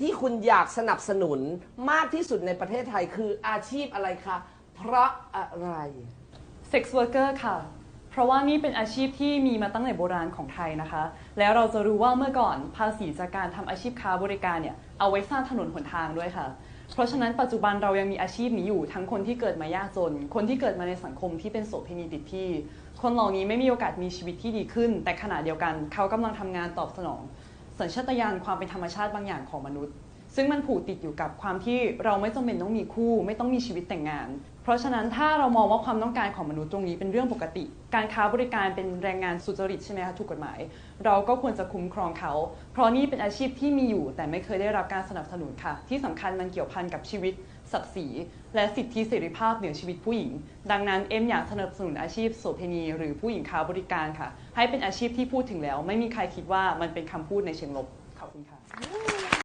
ที่คุณอยากสนับสนุนมากที่สุดในประเทศไทยคืออาชีพอะไรคะ เพราะอะไร Sex worker ค่ะ เพราะว่านี่เป็นอาชีพที่มีมาตั้งแต่โบราณของไทยนะคะ แล้วเราจะรู้ว่าเมื่อก่อนภาษีจากการทำอาชีพค้าบริการเนี่ยเอาไว้สร้างถนนหนทางด้วยค่ะ เพราะฉะนั้นปัจจุบันเรายังมีอาชีพนี้อยู่ทั้งคนที่เกิดมายากจน คนที่เกิดมาในสังคมที่เป็นโสเภณีติดที่ คนเหล่านี้ไม่มีโอกาสมีชีวิตที่ดีขึ้น แต่ขณะเดียวกันเขากำลังทำงานตอบสนอง สัญชาตญาณความเป็นธรรมชาติบางอย่างของมนุษย์ ซึ่งมันผูกติดอยู่กับความที่เราไม่จำเป็นต้องมีคู่ ไม่ต้องมีชีวิตแต่งงาน เพราะฉะนั้นถ้าเรามองว่าความต้องการของมนุษย์ตรงนี้เป็นเรื่องปกติ การค้าบริการเป็นแรงงานสุจริตใช่ไหมคะถูกกฎหมาย เราก็ควรจะคุ้มครองเขา เพราะนี่เป็นอาชีพที่มีอยู่ แต่ไม่เคยได้รับการสนับสนุนค่ะ ที่สำคัญมันเกี่ยวพันกับชีวิตศักดิ์ศรีและสิทธิเสรีภาพเหนือชีวิตผู้หญิง ดังนั้นเอ็มอยากสนับสนุนอาชีพโสเภณีหรือผู้หญิงค้าบริการค่ะ ให้เป็นอาชีพที่พูดถึงแล้ว ไม่มีใครคิดว่ามันเป็นคำพูดในเชิงลบขอบคุณค่ะ